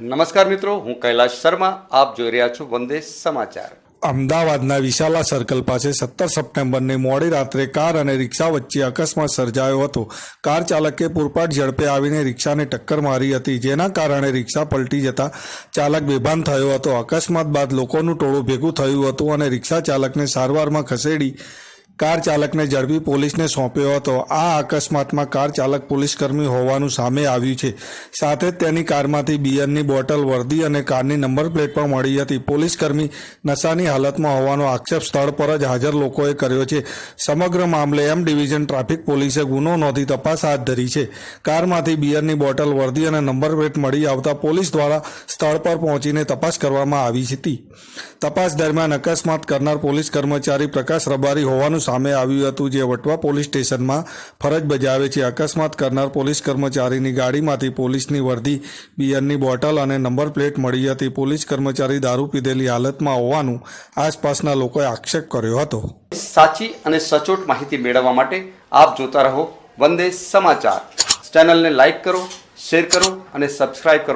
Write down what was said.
નમસ્કાર મિત્રો હું કૈલાશ શર્મા આપ જોઈ રહ્યા છો વંદે સમાચાર. અમદાવાદના વિશાલા સર્કલ પાસે સત્તર સપ્ટેમ્બરની મોડી રાત્રે કાર અને રિક્ષા વચ્ચે અકસ્માત સર્જાયો હતો. કાર ચાલકે પૂરપાટ ઝડપે આવીને રિક્ષાને ટક્કર મારી હતી જેના કારણે રિક્ષા પલટી જતા ચાલક બેભાન થયો હતો. અકસ્માત બાદ લોકોનું ટોળું ભેગું થયું હતું અને રિક્ષા ચાલકને સારવારમાં ખસેડી કાર ચાલકને ઝડપી પોલીસને સોંપ્યો હતો. આ અકસ્માતમાં કાર ચાલક પોલીસકર્મી હોવાનું સામે આવ્યું છે. સાથે જ તેની કારમાંથી બિયરની બોટલ, વર્દી અને કારની નંબર પ્લેટ પણ મળી હતી. પોલીસકર્મી નશાની હાલતમાં હોવાનો આક્ષેપ સ્થળ પર જ હાજર લોકોએ કર્યો છે. સમગ્ર મામલે એમ ડિવિઝન ટ્રાફિક પોલીસે ગુનો નોંધી તપાસ હાથ ધરી છે. કારમાંથી બિયરની બોટલ, વર્દી અને નંબર પ્લેટ મળી આવતા પોલીસ દ્વારા સ્થળ પર પહોંચીને તપાસ કરવામાં આવી હતી. તપાસ દરમિયાન અકસ્માત કરનાર પોલીસ કર્મચારી પ્રકાશ રબારી હોવાનું સામે આવ્યું હતું જે વટવા પોલીસ સ્ટેશનમાં ફરજ બજાવે છે. અકસ્માત કરનાર પોલીસ કર્મચારીની ગાડીમાંથી પોલીસની વર્ધી બિયરની બોટલ અને નંબર પ્લેટ મળી હતી. પોલીસ કર્મચારી દારૂ પીધેલી હાલતમાં હોવાનું આસપાસના લોકોએ આક્ષેપ કર્યો હતો. સાચી અને સચોટ માહિતી મેળવવા માટે આપ જોતા રહો વંદે સમાચાર. ચેનલને લાઈક કરો, શેર કરો અને સબસ્ક્રાઇબ કરો.